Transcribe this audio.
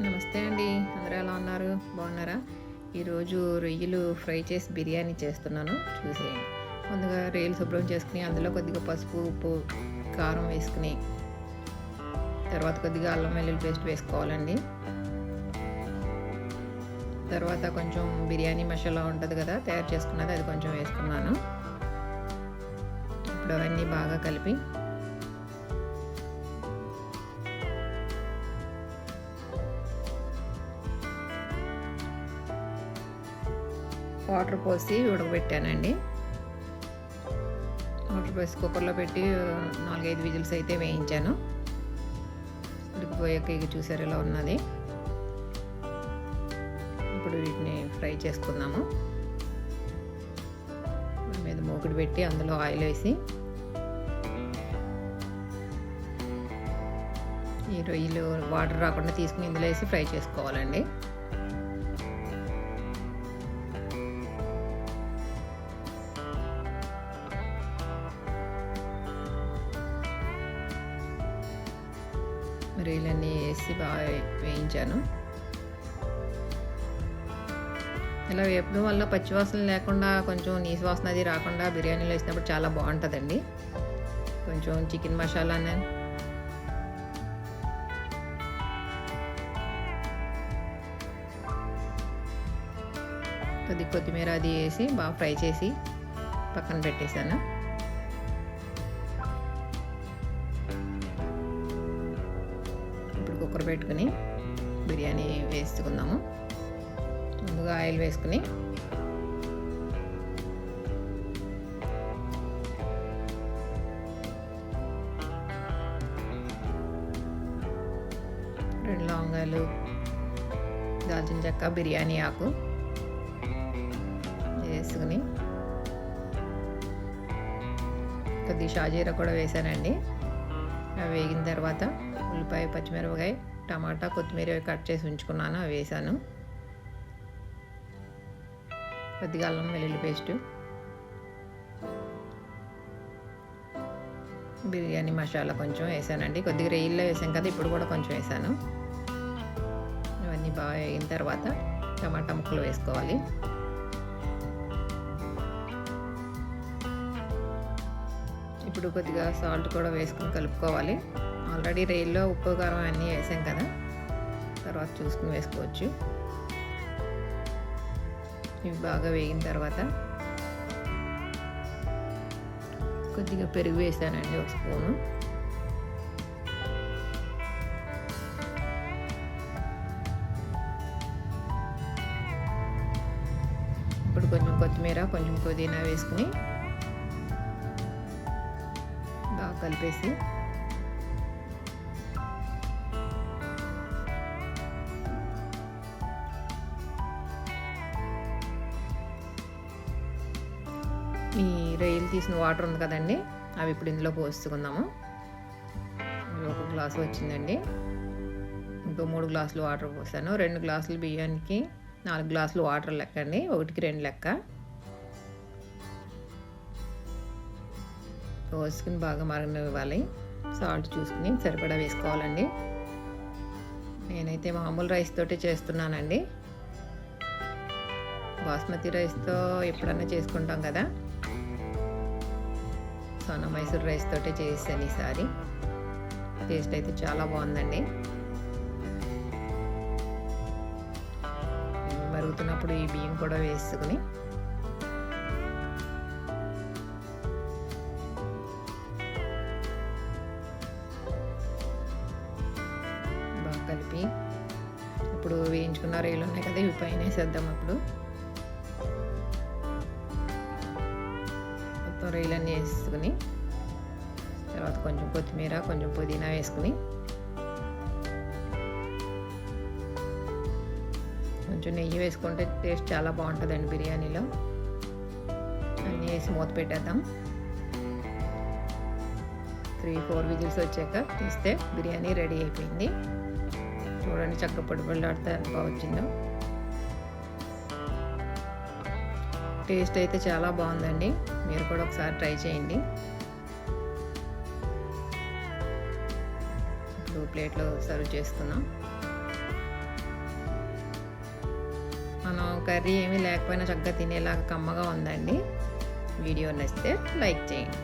నమస్తే అండి. అందరూ ఎలా ఉన్నారు? బాగున్నారా? ఈరోజు రొయ్యలు ఫ్రై చేసి బిర్యానీ చేస్తున్నాను. చూసేయండి. ముందుగా రొయ్యలు శుభ్రం చేసుకుని అందులో కొద్దిగా పసుపు ఉప్పు కారం వేసుకుని తర్వాత కొద్దిగా అల్లం వెల్లుల్లి పేస్ట్ వేసుకోవాలండి. తర్వాత కొంచెం బిర్యానీ మసాలా ఉంటుంది కదా తయారు చేసుకున్నది అది కొంచెం వేసుకున్నాను. ఇప్పుడు అవన్నీ బాగా కలిపి. వాటర్ పోసి ఉడకబెట్టానండి. వాటర్ పోసి కుక్కర్లో పెట్టి నాలుగైదు విజిల్స్ అయితే వేయించాను. ఉడికిపోయాక ఇక చూసారు ఎలా ఉన్నది. ఇప్పుడు వీటిని ఫ్రై చేసుకుందాము. మీద మూకుడు పెట్టి అందులో ఆయిల్ వేసి ఈ రొయ్యలు వాటర్ రాకుండా తీసుకుని ఇందులో వేసి ఫ్రై చేసుకోవాలండి. రొయ్యలన్నీ వేసి బాగా వేయించాను. ఇలా వేపడం వల్ల పచ్చివాసన లేకుండా కొంచెం నీసు వాసన అది రాకుండా బిర్యానీలో వేసినప్పుడు చాలా బాగుంటుందండి. కొంచెం చికెన్ మసాలా కొద్ది కొత్తిమీర అది వేసి బాగా ఫ్రై చేసి పక్కన పెట్టేశాను. ఇప్పుడు కుక్కర్ పెట్టుకుని బిర్యానీ వేసుకుందాము. ముందుగా ఆయిల్ వేసుకుని రెండు లవంగాలు దాల్చిన చెక్క బిర్యానీ ఆకు వేసుకుని కొద్ది షాజీరా కూడా వేసానండి. అవి వేగిన తర్వాత ఉల్లిపాయ పచ్చిమిరపకాయ టమాటా కొత్తిమీర కట్ చేసి ఉంచుకున్నాను అవి వేసాను. కొద్దిగా అల్లం వెల్లుల్లి పేస్టు బిర్యానీ మసాలా కొంచెం వేసానండి. కొద్దిగా రెయిల్లో వేసాం కదా ఇప్పుడు కూడా కొంచెం వేసాను. ఇవన్నీ బాగా అయిన తర్వాత టమాటా ముక్కలు వేసుకోవాలి. ఇప్పుడు కొద్దిగా సాల్ట్ కూడా వేసుకుని కలుపుకోవాలి. ఆల్రెడీ రెయిల్లో ఉప్పు కారం అన్నీ వేసాం కదా తర్వాత చూసుకుని వేసుకోవచ్చు. ఇవి బాగా వేగిన తర్వాత కొద్దిగా పెరుగు వేసానండి ఒక స్పూను. ఇప్పుడు కొంచెం కొత్తిమీర కొంచెం పుదీనా వేసుకుని బాగా కలిపేసి ఈ రొయ్యలు తీసిన వాటర్ ఉంది కదండి అవి ఇప్పుడు ఇందులో పోసుకుందాము. ఒక గ్లాసు వచ్చిందండి. ఇంకో మూడు గ్లాసులు వాటర్ పోసాను. రెండు గ్లాసులు బియ్యానికి నాలుగు గ్లాసులు వాటర్ లెక్క అండి ఒకటికి రెండు లెక్క. పోసుకుని బాగా మరగనివ్వాలి. సాల్ట్ చూసుకుని సరిపడా వేసుకోవాలండి. నేనైతే మామూలు రైస్ తోటి చేస్తున్నానండి. బాస్మతి రైస్తో ఎప్పుడన్నా చేసుకుంటాం కదా. సోనా మైసూర్ రైస్ తోటే చేసాను ఈసారి. టేస్ట్ అయితే చాలా బాగుందండి. మరుగుతున్నప్పుడు ఈ బియ్యం కూడా వేసుకుని. బాగా కలిపి. ఇప్పుడు వేయించుకున్న రైలు ఉన్నాయి కదా ఇవి పైన వేసేద్దాం అప్పుడు. రొయ్యలు అన్నీ వేసుకుని తర్వాత కొంచెం కొత్తిమీర కొంచెం పుదీనా వేసుకుని కొంచెం నెయ్యి వేసుకుంటే టేస్ట్ చాలా బాగుంటుందండి బిర్యానీలో. అన్నీ వేసి మూత పెట్టేద్దాం. త్రీ ఫోర్ విజిల్స్ వచ్చాక తీస్తే బిర్యానీ రెడీ అయిపోయింది. చూడండి చక్క పొడి ఆడితే ఎంత బాగా వచ్చిందో. టేస్ట్ అయితే చాలా బాగుందండి. మీరు కూడా ఒకసారి ట్రై చేయండి. ఇప్పుడు ప్లేట్లో సర్వ్ చేస్తున్నాం. మనం కర్రీ ఏమీ లేకపోయినా చక్కగా తినేలాగా కమ్మగా ఉందండి. వీడియో నచ్చితే లైక్ చేయండి.